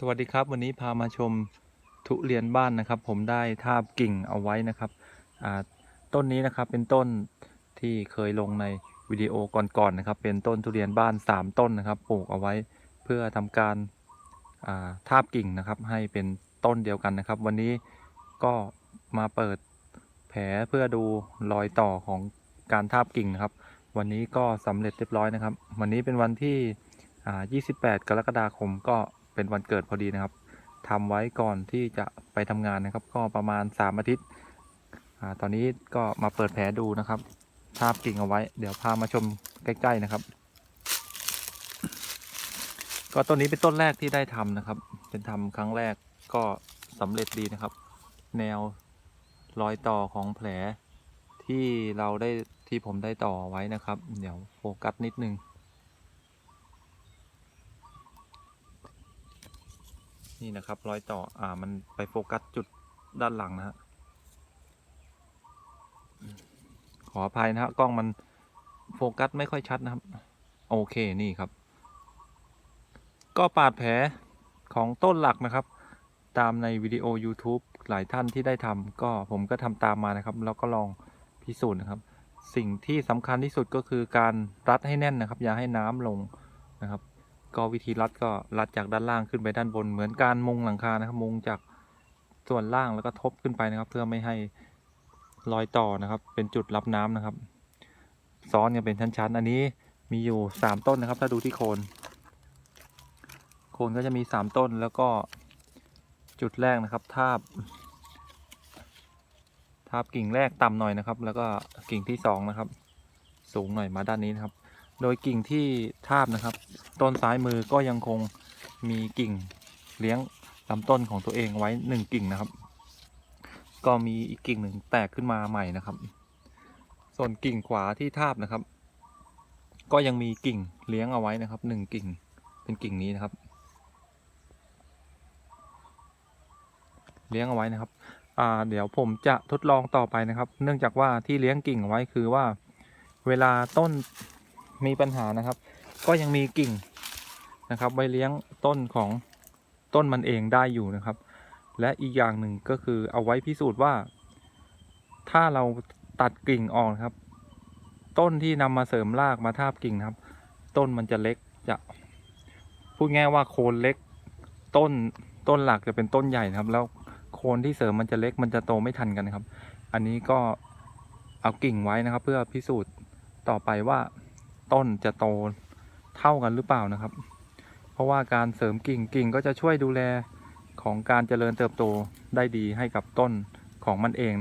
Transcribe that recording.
สวัสดีครับ วันนี้พามาชมทุเรียนบ้านนะครับ ผมได้ทาบกิ่งเอาไว้นะครับต้นนี้นะครับเป็นต้นที่เคยลงในวิดีโอก่อนๆนะครับ เป็นต้นทุเรียนบ้าน 3 ต้นนะครับปลูกเอาไว้เพื่อทำการาทาบกิ่งนะครับ ให้เป็นต้นเดียวกันนะครับ วันนี้ก็มาเปิดแผลเพื่อดูรอยต่อของการทาบกิ่งนะครับ วันนี้ก็สำเร็จเรียบร้อยนะครับ วันนี้เป็นวันที่อ่า28 กรกฎาคมก็ เป็นวันเกิดพอดีนะครับทำไว้ก่อนที่จะไปทำงานนะครับ ก็ประมาณ 3 อาทิตย์ตอนนี้ก็มาเปิดแผลดูนะครับทาบกิ่งเอาไว้ เดี๋ยวพามาชมใกล้ ๆนะครับ ก็ต้นนี้เป็นต้นแรกที่ได้ทำนะครับ เป็นทำครั้งแรกก็สำเร็จดีนะครับ แนวรอยต่อของแผลที่เราได้ที่ผมได้ต่อไว้นะครับ เดี๋ยวโฟกัสนิดนึง นี่นะครับรอยต่ออ่ามันไปโฟกัสจุดด้านหลังนะฮะขออภัยนะฮะกล้องมันโฟกัสไม่ค่อยชัดนะครับ โอเคนี่ครับ ก็ปาดแผลของต้นหลักนะครับ ตามในวิดีโอ YouTube หลายท่านที่ได้ทำก็ผมก็ทำตามมานะครับ แล้วก็ลองพิสูจน์นะครับ สิ่งที่สำคัญที่สุดก็คือการรัดให้แน่นนะครับ อย่าให้น้ำลงนะครับ ก็วิธีรัดก็รัดจากด้านล่างขึ้นไปด้านบนเหมือนการมุงหลังคานะครับ มุงจากส่วนล่างแล้วก็ทบขึ้นไปนะครับ เพื่อไม่ให้รอยต่อนะครับ เป็นจุดรับน้ำนะครับ ซ้อนกันเป็นชั้นๆ อันนี้มีอยู่สามต้นนะครับ ถ้าดูที่โคน โคนก็จะมีสามต้นแล้วก็จุดแรกนะครับ ทาบ ทาบกิ่งแรกต่ำหน่อยนะครับ แล้วก็กิ่งที่สองนะครับ สูงหน่อยมาด้านนี้นะครับ โดยกิ่งที่ทาบนะครับ ต้นซ้ายมือก็ยังคงมีกิ่งเลี้ยงลำต้นของตัวเองไว้หนึ่งกิ่งนะครับ ก็มีอีกกิ่งหนึ่งแตกขึ้นมาใหม่นะครับ ส่วนกิ่งขวาที่ทาบนะครับ ก็ยังมีกิ่งเลี้ยงเอาไว้นะครับหนึ่งกิ่งเป็นกิ่งนี้นะครับ เลี้ยงเอาไว้นะครับอ่าเดี๋ยวผมจะทดลองต่อไปนะครับ เนื่องจากว่าที่เลี้ยงกิ่งเอาไว้คือว่า เวลาต้น มีปัญหานะครับ ก็ยังมีกิ่งนะครับไว้เลี้ยงต้นของต้นมันเองได้อยู่นะครับ และอีกอย่างหนึ่งก็คือเอาไว้พิสูจน์ว่า ถ้าเราตัดกิ่งออกครับ ต้นที่นำมาเสริมรากมาทาบกิ่งครับ ต้นมันจะเล็กจะพูดง่ายว่าโคนเล็กต้นต้นหลักจะเป็นต้นใหญ่นะครับ แล้วโคนที่เสริมมันจะเล็กมันจะโตไม่ทันกันนะครับ อันนี้ก็เอากิ่งไว้นะครับ เพื่อพิสูจน์ต่อไปว่า ต้นจะโตเท่ากันหรือเปล่านะครับ เพราะว่าการเสริมกิ่งกิ่งก็จะช่วยดูแลของการเจริญเติบโตได้ดีให้กับต้นของมันเองนะ